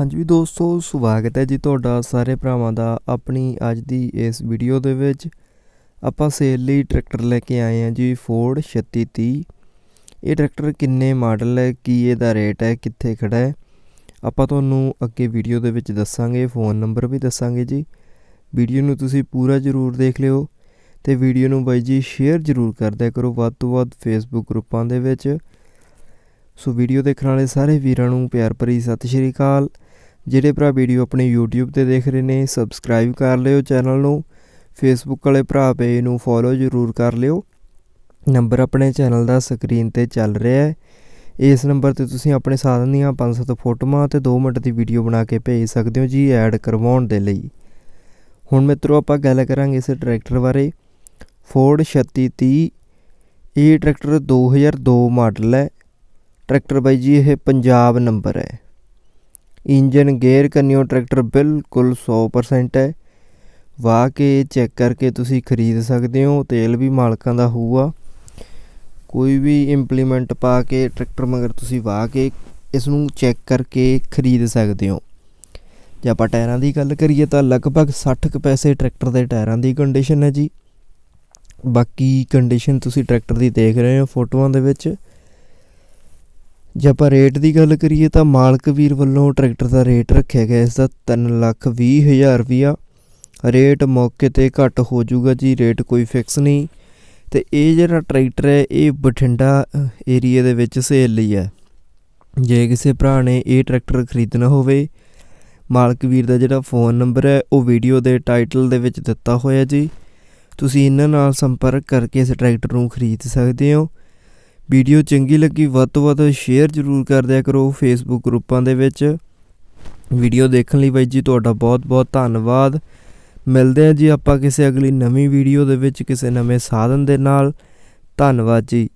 ਹਾਂਜੀ ਦੋਸਤੋ, ਸਵਾਗਤ ਹੈ ਜੀ ਤੁਹਾਡਾ ਸਾਰੇ ਭਰਾਵਾਂ ਦਾ ਆਪਣੀ ਅੱਜ ਦੀ ਇਸ ਵੀਡੀਓ ਦੇ ਵਿੱਚ। ਆਪਾਂ ਸੇਲ ਲਈ ਟਰੈਕਟਰ ਲੈ ਕੇ ਆਏ ਹਾਂ ਜੀ ਫੋਰਡ 3630 ਇਹ ਟਰੈਕਟਰ ਕਿੰਨੇ ਮਾਡਲ ਹੈ, ਕੀ ਇਹਦਾ ਰੇਟ ਹੈ, ਕਿੱਥੇ ਖੜਾ ਹੈ? ਆਪਾਂ ਤੁਹਾਨੂੰ ਅੱਗੇ ਵੀਡੀਓ ਦੇ ਵਿੱਚ ਦੱਸਾਂਗੇ ਫੋਨ ਨੰਬਰ ਵੀ ਦੱਸਾਂਗੇ ਜੀ। ਵੀਡੀਓ ਨੂੰ ਤੁਸੀਂ ਪੂਰਾ ਜ਼ਰੂਰ ਦੇਖ ਲਿਓ ਤੇ ਵੀਡੀਓ ਨੂੰ ਬਾਈ ਜੀ ਸ਼ੇਅਰ ਜ਼ਰੂਰ ਕਰਦਿਆ ਕਰੋ, ਵੱਧ ਤੋਂ ਵੱਧ ਫੇਸਬੁੱਕ ਗਰੁੱਪਾਂ ਦੇ ਵਿੱਚ। ਸੋ ਵੀਡੀਓ ਦੇਖਣ ਵਾਲੇ ਸਾਰੇ ਵੀਰਾਂ ਨੂੰ ਪਿਆਰ ਭਰੀ ਸਤਿ ਸ਼੍ਰੀ ਅਕਾਲ। ਜਿਹੜੇ ਭਰਾ ਵੀਡੀਓ ਆਪਣੇ YouTube ਤੇ ਦੇਖ ਰਹੇ ਨੇ ਸਬਸਕ੍ਰਾਈਬ ਕਰ ਲਿਓ ਚੈਨਲ ਨੂੰ। ਫੇਸਬੁੱਕ ਵਾਲੇ ਭਰਾ ਪੇਜ ਨੂੰ ਫੋਲੋ ਜ਼ਰੂਰ ਕਰ ਲਿਓ। ਨੰਬਰ ਆਪਣੇ ਚੈਨਲ ਦਾ ਸਕਰੀਨ ਤੇ ਚੱਲ ਰਿਹਾ ਹੈ। ਇਸ ਨੰਬਰ ਤੇ ਤੁਸੀਂ ਆਪਣੇ ਸਾਧਨ ਦੀਆਂ 5-7 ਫੋਟੋਆਂ ਤੇ 2 ਮਿੰਟ ਦੀ ਵੀਡੀਓ ਬਣਾ ਕੇ ਭੇਜ ਸਕਦੇ ਹੋ ਜੀ ਐਡ ਕਰਵਾਉਣ ਦੇ ਲਈ। ਹੁਣ ਮਿੱਤਰੋ ਆਪਾਂ ਗੱਲ ਕਰਾਂਗੇ ਇਸ ਟਰੈਕਟਰ ਬਾਰੇ। ਫੋਰਡ 3630 ਇਹ ਟਰੈਕਟਰ 2002 ਮਾਡਲ ਹੈ। ਟਰੈਕਟਰ ਬਾਈ ਜੀ, ਇਹ ਪੰਜਾਬ ਨੰਬਰ ਹੈ। ਇੰਜਨ ਗੇਅਰ ਕੰਨਿਓ ਟਰੈਕਟਰ ਬਿਲਕੁਲ 100% ਹੈ। ਵਾਹ ਕੇ ਚੈੱਕ ਕਰਕੇ ਤੁਸੀਂ ਖਰੀਦ ਸਕਦੇ ਹੋ, ਤੇਲ ਵੀ ਮਾਲਕਾਂ ਦਾ ਹੋਊਗਾ। ਕੋਈ ਵੀ ਇੰਪਲੀਮੈਂਟ ਪਾ ਕੇ ਟਰੈਕਟਰ ਮਗਰ ਤੁਸੀਂ ਵਾਹ ਕੇ ਇਸ ਨੂੰ ਚੈੱਕ ਕਰਕੇ ਖਰੀਦ ਸਕਦੇ ਹੋ। ਜੇ ਆਪਾਂ ਟਾਇਰਾਂ ਦੀ ਗੱਲ ਕਰੀਏ ਤਾਂ ਲਗਭਗ 60 ਕੁ ਪੈਸੇ ਟਰੈਕਟਰ ਦੇ ਟਾਇਰਾਂ ਦੀ ਕੰਡੀਸ਼ਨ ਹੈ ਜੀ। ਬਾਕੀ ਕੰਡੀਸ਼ਨ ਤੁਸੀਂ ਟਰੈਕਟਰ ਦੀ ਦੇਖ ਰਹੇ ਹੋ ਫੋਟੋਆਂ ਦੇ ਵਿੱਚ। ਜੇ ਆਪਾਂ ਰੇਟ ਦੀ ਗੱਲ ਕਰੀਏ ਤਾਂ ਮਾਲਕ ਵੀਰ ਵੱਲੋਂ ਟਰੈਕਟਰ ਦਾ ਰੇਟ ਰੱਖਿਆ ਗਿਆ, ਇਸ ਦਾ 3 ਲੱਖ 20 ਹਜ਼ਾਰ ਰੁਪਿਆ ਰੇਟ ਮੌਕੇ ਤੇ ਘੱਟ ਹੋ ਜਾਊਗਾ ਜੀ ਰੇਟ ਕੋਈ ਫਿਕਸ ਨਹੀਂ। ਤੇ ਇਹ ਜਿਹੜਾ ਟਰੈਕਟਰ ਹੈ, ਇਹ ਬਠਿੰਡਾ ਏਰੀਆ ਦੇ ਵਿੱਚ ਸੇਲ ਲਈ ਹੈ। ਜੇ ਕਿਸੇ ਭਰਾ ਨੇ ਇਹ ਟਰੈਕਟਰ ਖਰੀਦਣਾ ਹੋਵੇ, ਮਾਲਕ ਵੀਰ ਦਾ ਜਿਹੜਾ ਫੋਨ ਨੰਬਰ ਹੈ, ਉਹ ਵੀਡੀਓ ਦੇ ਟਾਈਟਲ ਦੇ ਵਿੱਚ ਦਿੱਤਾ ਹੋਇਆ ਜੀ। ਤੁਸੀਂ ਇਹਨਾਂ ਨਾਲ ਸੰਪਰਕ ਕਰਕੇ ਇਸ ਟਰੈਕਟਰ ਨੂੰ ਖਰੀਦ ਸਕਦੇ ਹੋ। ਵੀਡੀਓ ਚੰਗੀ ਲੱਗੀ, ਵੱਧ ਤੋਂ ਵੱਧ ਸ਼ੇਅਰ ਜ਼ਰੂਰ ਕਰ ਦਿਆ ਕਰੋ ਫੇਸਬੁੱਕ ਗਰੁੱਪਾਂ ਦੇ ਵਿੱਚ। ਵੀਡੀਓ ਦੇਖਣ ਲਈ ਬਾਈ ਜੀ ਤੁਹਾਡਾ ਬਹੁਤ ਬਹੁਤ ਧੰਨਵਾਦ। ਮਿਲਦੇ ਹਾਂ ਜੀ ਆਪਾਂ ਕਿਸੇ ਅਗਲੀ ਨਵੀਂ ਵੀਡੀਓ ਦੇ ਵਿੱਚ ਕਿਸੇ ਨਵੇਂ ਸਾਧਨ ਦੇ ਨਾਲ। ਧੰਨਵਾਦ ਜੀ।